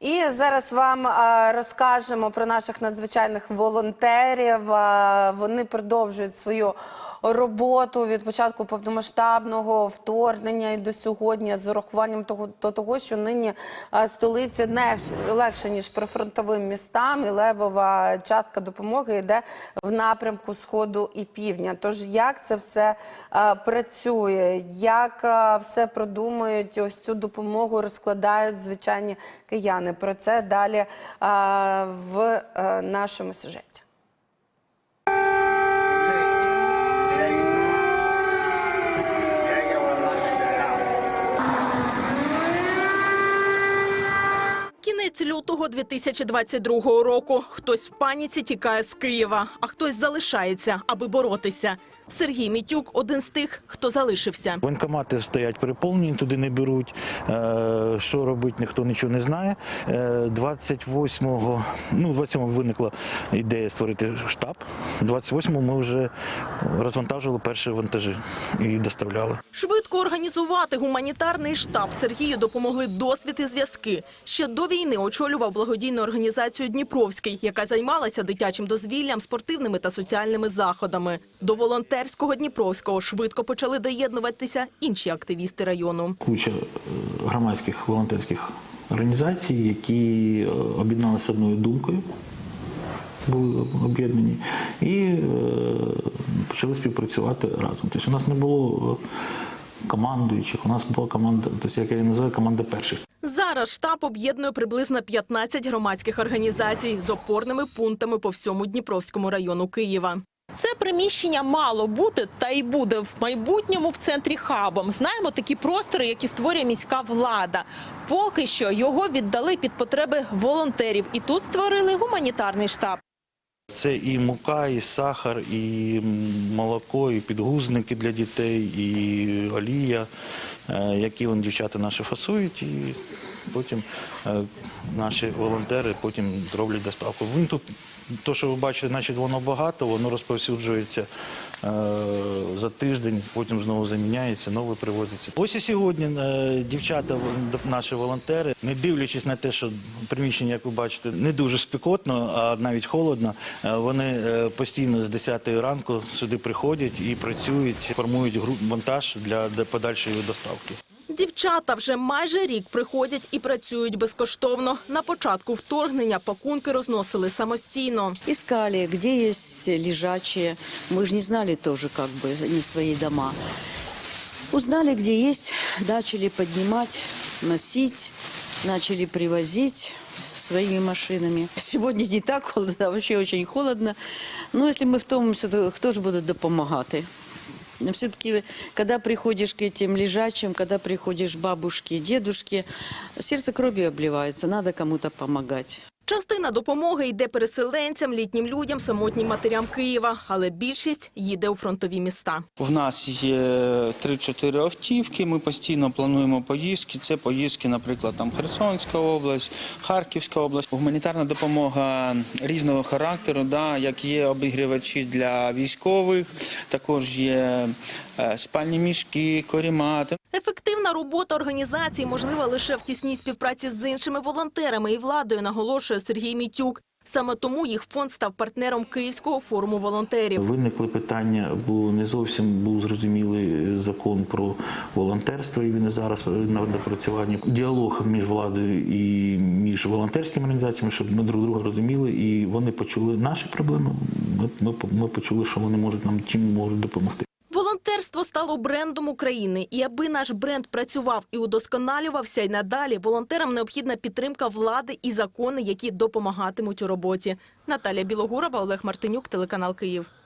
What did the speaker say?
І зараз вам е, розкажемо про наших надзвичайних волонтерів. Е, Вони продовжують свою роботу від початку повномасштабного вторгнення і до сьогодні з урахуванням того, до того, що нині е, столиці не легше ніж прифронтовим містам, і левова частка допомоги йде в напрямку сходу і півдня. Тож як це все працює, як все продумують, ось цю допомогу розкладають звичайні кияни. Про це далі в е, нашому сюжеті. Лютого 2022 року. Хтось в паніці тікає з Києва, а хтось залишається, аби боротися. Сергій Мітюк один з тих, хто залишився. Воєнкомати стоять переповнені, туди не беруть. Е, Що робити, ніхто нічого не знає. Е, 28-го, ну, 27-го виникла ідея створити штаб. 28-го ми вже розвантажили перші вантажі і доставляли. Швидко організувати гуманітарний штаб Сергію допомогли досвід і зв'язки. Ще до війни очолював благодійну організацію Дніпровський, яка займалася дитячим дозвіллям, спортивними та соціальними заходами. До волонтерського Дніпровського швидко почали доєднуватися інші активісти району. Куча е, громадських волонтерських організацій, які е, об'єдналися одною думкою. Були об'єднані і е, почали співпрацювати разом. Тобто у нас не було командуючих, у нас була команда, тобто, як я її називаю, команда перших. Зараз штаб об'єднує приблизно 15 громадських організацій з опорними пунктами по всьому Дніпровському району Києва. Це приміщення мало бути та й буде в майбутньому в центрі хабом. Знаємо такі простори, які створює міська влада. Поки що його віддали під потреби волонтерів, і тут створили гуманітарний штаб. Це і мука, і сахар, і молоко, і підгузники для дітей, і олія, е, які вон дівчата наші фасують, і потім е, наші волонтери потім роблять доставку. Він тут, то, що ви бачите, значить воно багато, воно розповсюджується е, за тиждень, потім знову заміняється, нове привозиться. Ось і сьогодні е, дівчата, наші волонтери, не дивлячись на те, що приміщення, як ви бачите, не дуже спекотно, а навіть холодно. е, Вони постійно з 10 ранку сюди приходять і працюють, формують монтаж для подальшої доставки. Дівчата вже майже рік приходять і працюють безкоштовно. На початку вторгнення пакунки розносили самостійно. Искали, где есть лежачие. Мы же не знали тоже как бы не свои дома. Узнали, где есть, начали поднимать, носить, начали привозить своими машинами. Сегодня не так холодно, а вообще очень холодно. Но если мы в том, то кто же будет допомагати? Все-таки, когда приходишь к этим лежачим, когда приходишь к бабушке, дедушке, сердце кровью обливается, надо кому-то помогать. Частина допомоги йде переселенцям, літнім людям, самотнім матерям Києва, але більшість їде у фронтові міста. В нас є 3-4 автівки. Ми постійно плануємо поїздки. Це поїздки, наприклад, там Херсонська область, Харківська область. Гуманітарна допомога різного характеру, да, як є обігрівачі для військових, також є е, спальні мішки, корімати. Ефективна робота організації можлива лише в тісній співпраці з іншими волонтерами і владою, наголошує Сергій Мітюк. Саме тому їх фонд став партнером Київського форуму волонтерів. Виникли питання, бо не зовсім був зрозумілий закон про волонтерство, і він зараз на напрацюванні. Діалог між владою і між волонтерськими організаціями, щоб ми друг друга розуміли, і вони почули наші проблеми. Ми, ми, ми почули, що вони можуть нам чим можуть допомогти. Волонтерство стало брендом України, і аби наш бренд працював і удосконалювався й надалі, волонтерам необхідна підтримка влади і закони, які допомагатимуть у роботі. Наталія Білогурова, Олег Мартинюк, телеканал Київ.